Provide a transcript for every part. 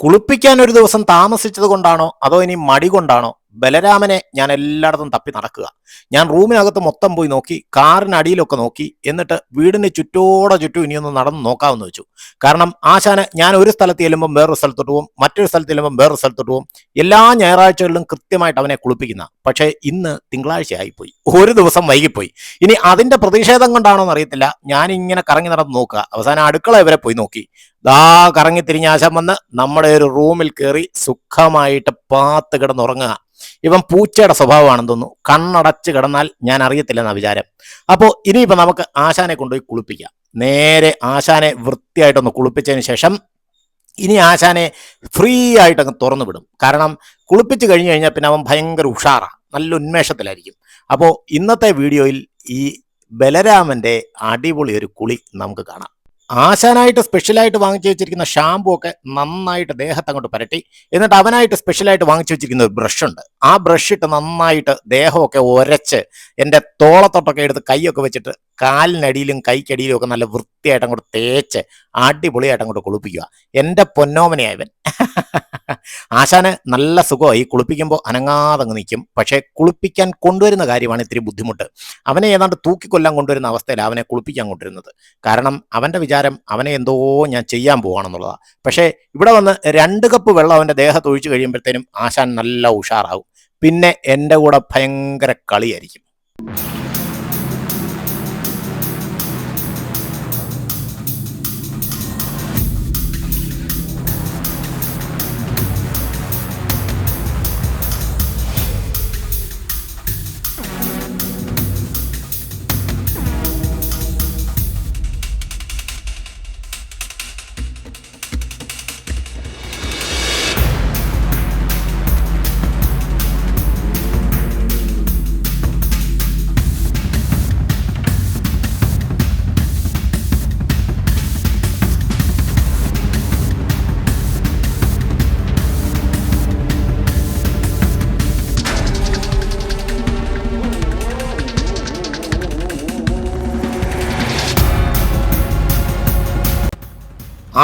കുളിപ്പിക്കാൻ ഒരു ദിവസം താമസിച്ചത് കൊണ്ടാണോ അതോ ഇനി മടി കൊണ്ടാണോ? ബലരാമനെ ഞാൻ എല്ലായിടത്തും തപ്പി നടക്കുക. ഞാൻ റൂമിനകത്ത് മൊത്തം പോയി നോക്കി കാറിനടിയിലൊക്കെ നോക്കി എന്നിട്ട് വീടിന് ചുറ്റോടെ ചുറ്റും ഇനിയൊന്ന് നടന്ന് നോക്കാമെന്ന് വെച്ചു. കാരണം ആശാന് ഞാൻ ഒരു സ്ഥലത്ത് ചെല്ലുമ്പോൾ വേറൊരു സ്ഥലത്തോട്ട് പോകും മറ്റൊരു സ്ഥലത്ത് ചെല്ലുമ്പോൾ വേറൊരു സ്ഥലത്തോട്ട് പോകും. എല്ലാ ഞായറാഴ്ചകളിലും കൃത്യമായിട്ട് അവനെ കുളിപ്പിക്കുന്ന. പക്ഷേ ഇന്ന് തിങ്കളാഴ്ച ആയിപ്പോയി ഒരു ദിവസം വൈകിപ്പോയി. ഇനി അതിന്റെ പ്രതിഷേധം കൊണ്ടാണോ എന്നറിയത്തില്ല ഞാനിങ്ങനെ കറങ്ങി നടന്ന് നോക്കുക. അവസാനം അടുക്കള ഇവരെ പോയി നോക്കി. ദാ കറങ്ങി തിരിഞ്ഞ ആശം വന്ന് നമ്മുടെ ഒരു റൂമിൽ കയറി സുഖമായിട്ട് പാത്ത് കിടന്നുറങ്ങുക. ഇവൻ പൂച്ചയുടെ സ്വഭാവമാണെന്ന് തോന്നുന്നു. കണ്ണടച്ച് കിടന്നാൽ ഞാൻ അറിയത്തില്ലെന്ന വിചാരം. അപ്പോൾ ഇനിയിപ്പോൾ നമുക്ക് ആശാനെ കൊണ്ടുപോയി കുളിപ്പിക്കാം. നേരെ ആശാനെ വൃത്തിയായിട്ടൊന്ന് കുളിപ്പിച്ചതിന് ശേഷം ഇനി ആശാനെ ഫ്രീ ആയിട്ടങ്ങ് തുറന്നു വിടും. കാരണം കുളിപ്പിച്ച് കഴിഞ്ഞു കഴിഞ്ഞാൽ പിന്നെ അവൻ ഭയങ്കര ഉഷാറാണ് നല്ല ഉന്മേഷത്തിലായിരിക്കും. അപ്പോൾ ഇന്നത്തെ വീഡിയോയിൽ ഈ ബലരാമന്റെ അടിപൊളി ഒരു കുളി നമുക്ക് കാണാം. ആശാനായിട്ട് സ്പെഷ്യലായിട്ട് വാങ്ങിച്ചു വെച്ചിരിക്കുന്ന ഷാമ്പു ഒക്കെ നന്നായിട്ട് ദേഹത്ത് അങ്ങോട്ട് പരട്ടി. എന്നിട്ട് അവനായിട്ട് സ്പെഷ്യലായിട്ട് വാങ്ങിച്ചു വെച്ചിരിക്കുന്ന ഒരു ബ്രഷ് ഉണ്ട്. ആ ബ്രഷ് ഇട്ട് നന്നായിട്ട് ദേഹമൊക്കെ ഒരച്ച് എന്റെ തോളത്തൊട്ടൊക്കെ എടുത്ത് കൈയൊക്കെ വെച്ചിട്ട് കാലിനടിയിലും കൈക്കടിയിലും ഒക്കെ നല്ല വൃത്തിയായിട്ട് അങ്ങോട്ട് തേച്ച് അടിപൊളിയായിട്ട് അങ്ങോട്ട് കുളിപ്പിക്കുക. എന്റെ പൊന്നോമനയായവൻ. ആശാന് നല്ല സുഖമായി കുളിപ്പിക്കുമ്പോൾ അനങ്ങാതെ അങ്ങ് നിൽക്കും. പക്ഷേ കുളിപ്പിക്കാൻ കൊണ്ടുവരുന്ന കാര്യമാണ് ഇത്തിരി ബുദ്ധിമുട്ട്. അവനെ ഏതാണ്ട് തൂക്കിക്കൊല്ലാൻ കൊണ്ടുവരുന്ന അവസ്ഥയിൽ അവനെ കുളിപ്പിക്കാൻ കൊണ്ടുവരുന്നത്. കാരണം അവന്റെ വിചാരം അവനെ എന്തോ ഞാൻ ചെയ്യാൻ പോവാണെന്നുള്ളതാണ് പക്ഷേ ഇവിടെ വന്ന് രണ്ട് കപ്പ് വെള്ളം അവന്റെ ദേഹത്ത് ഒഴിച്ചു കഴിയുമ്പോഴത്തേനും ആശാൻ നല്ല ഉഷാറാവും പിന്നെ എന്റെ കൂടെ ഭയങ്കര കളിയായിരിക്കും.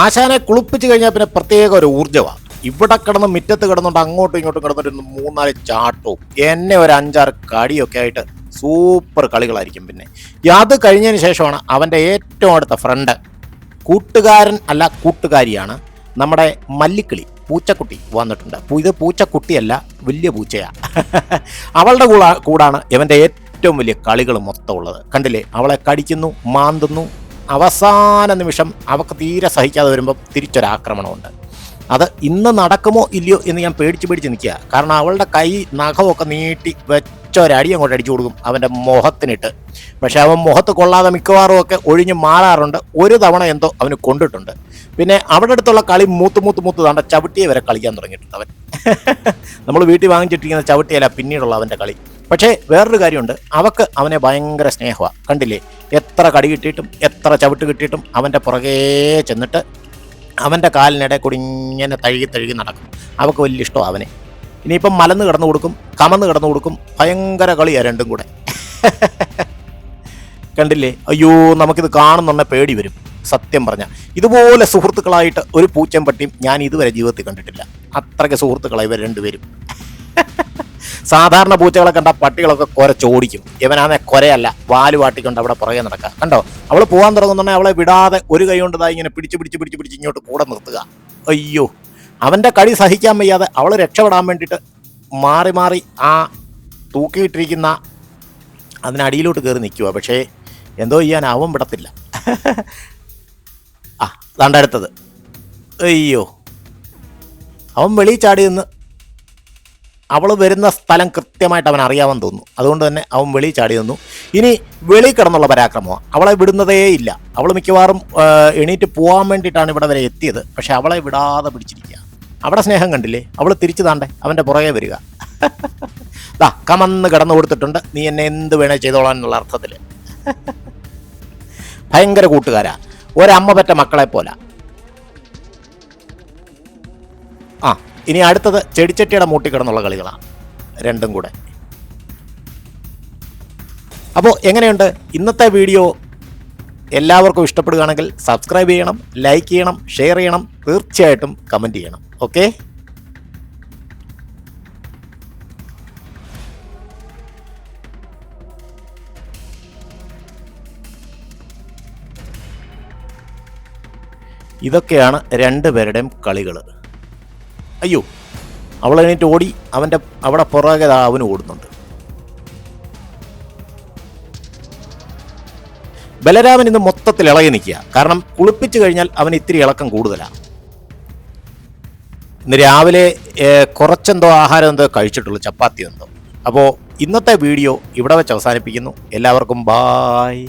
ആശാനെ കുളിപ്പിച്ച് കഴിഞ്ഞാൽ പിന്നെ പ്രത്യേക ഒരു ഊർജമാണ് ഇവിടെ കിടന്ന് മുറ്റത്ത് കിടന്നുകൊണ്ട് അങ്ങോട്ടും ഇങ്ങോട്ടും കിടന്നിട്ട് മൂന്നാൽ ചാട്ടവും എന്നെ ഒരു അഞ്ചാറ് കടിയൊക്കെ ആയിട്ട് സൂപ്പർ കളികളായിരിക്കും പിന്നെ. അത് കഴിഞ്ഞതിന് ശേഷമാണ് അവന്റെ ഏറ്റവും അടുത്ത ഫ്രണ്ട് കൂട്ടുകാരൻ അല്ല കൂട്ടുകാരിയാണ് നമ്മുടെ മല്ലിക്കിളി പൂച്ചക്കുട്ടി വന്നിട്ടുണ്ട്. ഇത് പൂച്ചക്കുട്ടിയല്ല വലിയ പൂച്ചയാണ് അവളുടെ കൂടാ കൂടാണ് ഇവന്റെ ഏറ്റവും വലിയ കളികൾ മൊത്തം ഉള്ളത്. കണ്ടില്ലേ? അവളെ കടിക്കുന്നു മാന്തുന്നു അവസാന നിമിഷം അവക്ക് തീരെ സഹിക്കാതെ വരുമ്പോൾ തിരിച്ചൊരാക്രമണമുണ്ട്. അത് ഇന്ന് നടക്കുമോ ഇല്ലയോ എന്ന് ഞാൻ പേടിച്ച് പേടിച്ച് നിൽക്കുക. കാരണം അവളുടെ കൈ നഖമൊക്കെ നീട്ടി വെച്ചൊരടി അങ്ങോട്ട് അടിച്ചു കൊടുക്കും അവന്റെ മുഖത്തിനിട്ട്. പക്ഷെ അവൻ മുഖത്ത് കൊള്ളാതെ മിക്കവാറും ഒക്കെ ഒഴിഞ്ഞ് മാറാറുണ്ട്. ഒരു തവണ എന്തോ അവന് കൊണ്ടിട്ടുണ്ട്. പിന്നെ അവിടെ അടുത്തുള്ള കളി മൂത്ത് മൂത്ത് മൂത്ത് താണ്ട ചവിട്ടിയെ വരെ കളിക്കാൻ തുടങ്ങിയിട്ടുണ്ട് അവൻ. നമ്മൾ വീട്ടിൽ വാങ്ങിച്ചിട്ടിരിക്കുന്ന ചവിട്ടിയല്ല പിന്നീടുള്ള അവന്റെ കളി. പക്ഷേ വേറൊരു കാര്യമുണ്ട്. അവക്ക് അവനെ ഭയങ്കര സ്നേഹമാണ് കണ്ടില്ലേ? എത്ര കടി കിട്ടിയിട്ടും എത്ര ചവിട്ട് കിട്ടിയിട്ടും അവന്റെ പുറകേ ചെന്നിട്ട് അവന്റെ കാലിനിടെ കൂടി ഇങ്ങനെ തഴുകി തഴുകി നടക്കും. അവൾക്ക് വലിയ ഇഷ്ടമാണ് അവനെ. ഇനിയിപ്പം മലന്ന് കിടന്നു കൊടുക്കും കമന്ന് കിടന്നു കൊടുക്കും ഭയങ്കര കളിയാണ് രണ്ടും കൂടെ. കണ്ടില്ലേ? അയ്യോ നമുക്കിത് കാണുന്നുണ്ടെ പേടി വരും. സത്യം പറഞ്ഞാൽ ഇതുപോലെ സുഹൃത്തുക്കളായിട്ട് ഒരു പൂച്ചയും പട്ടിയും ഞാൻ ഇതുവരെ ജീവിതത്തിൽ കണ്ടിട്ടില്ല. അത്രയ്ക്ക് സുഹൃത്തുക്കളായി ഇവർ രണ്ടുപേരും. സാധാരണ പൂച്ചകളെ കണ്ട പട്ടികളൊക്കെ കുരച്ചോടിക്കും ഇവനാണെ കൊരയല്ല വാൽ വാട്ടിക്കൊണ്ട് അവിടെ പുറകെ നടക്കുക. കണ്ടോ? അവൾ പോകാൻ തുടങ്ങുന്നുണ്ടെങ്കിൽ അവളെ വിടാതെ ഒരു കൈ കൊണ്ടതായി ഇങ്ങനെ പിടിച്ച് പിടിച്ച് പിടിച്ച് പിടിച്ച് ഇങ്ങോട്ട് കൂടെ നിർത്തുക. അയ്യോ. അവന്റെ കടി സഹിക്കാൻ വയ്യാതെ അവൾ രക്ഷപ്പെടാൻ വേണ്ടിയിട്ട് മാറി മാറി ആ തൂക്കിയിട്ടിരിക്കുന്ന അതിനടിയിലോട്ട് കയറി നിൽക്കുക. പക്ഷേ എന്തോ ചെയ്യാൻ അവൻ വിടത്തില്ല. ആ ദാണ്ട അടുത്തത്. അയ്യോ. അവൻ വെളിയിൽ ചാടി നിന്ന് അവൾ വരുന്ന സ്ഥലം കൃത്യമായിട്ട് അവൻ അറിയാമെന്ന് തോന്നുന്നു. അതുകൊണ്ട് തന്നെ അവൻ വെളി ചാടി നിന്നു. ഇനി വെളി കിടന്നുള്ള പരാക്രമമാണ് അവളെ വിടുന്നതേ ഇല്ല. അവൾ മിക്കവാറും എണീറ്റ് പോകാൻ വേണ്ടിയിട്ടാണ് ഇവിടെ വരെ എത്തിയത്. പക്ഷെ അവളെ വിടാതെ പിടിച്ചിരിക്കുക അവിടെ സ്നേഹം കണ്ടില്ലേ? അവൾ തിരിച്ചു താണ്ടേ അവന്റെ പുറകെ വരിക. ദാ കമന്ന് കിടന്നു കൊടുത്തിട്ടുണ്ട്. നീ എന്നെ എന്ത് വേണേ ചെയ്തോളാം എന്നുള്ള അർത്ഥത്തിൽ. ഭയങ്കര കൂട്ടുകാരാ. ഒരമ്മ പറ്റ മക്കളെ പോലെ. ആ. ഇനി അടുത്തത് ചെടിച്ചട്ടിയുടെ മൂട്ടി കിടന്നുള്ള കളികളാണ് രണ്ടും കൂടെ. അപ്പോൾ എങ്ങനെയുണ്ട്? ഇന്നത്തെ വീഡിയോ എല്ലാവർക്കും ഇഷ്ടപ്പെടുകയാണെങ്കിൽ സബ്സ്ക്രൈബ് ചെയ്യണം ലൈക്ക് ചെയ്യണം ഷെയർ ചെയ്യണം തീർച്ചയായിട്ടും കമന്റ് ചെയ്യണം. ഓക്കെ ഇതൊക്കെയാണ് രണ്ടുപേരുടെയും കളികൾ അയ്യോ അവൾ എണീറ്റ് ഓടി അവന്റെ അവിടെ പുറകെ അവന് ഓടുന്നുണ്ട്. ബലരാമൻ ഇന്ന് മൊത്തത്തിൽ ഇളകി നിൽക്കുക. കാരണം കുളിപ്പിച്ചു കഴിഞ്ഞാൽ അവൻ ഇത്തിരി ഇളക്കം കൂടുതലാണ് ഇന്ന് രാവിലെ കുറച്ചെന്തോ ആഹാരം എന്തോ കഴിച്ചിട്ടുള്ളൂ ചപ്പാത്തി എന്തോ. അപ്പോൾ ഇന്നത്തെ വീഡിയോ ഇവിടെ വെച്ച് അവസാനിപ്പിക്കുന്നു. എല്ലാവർക്കും ബായ്.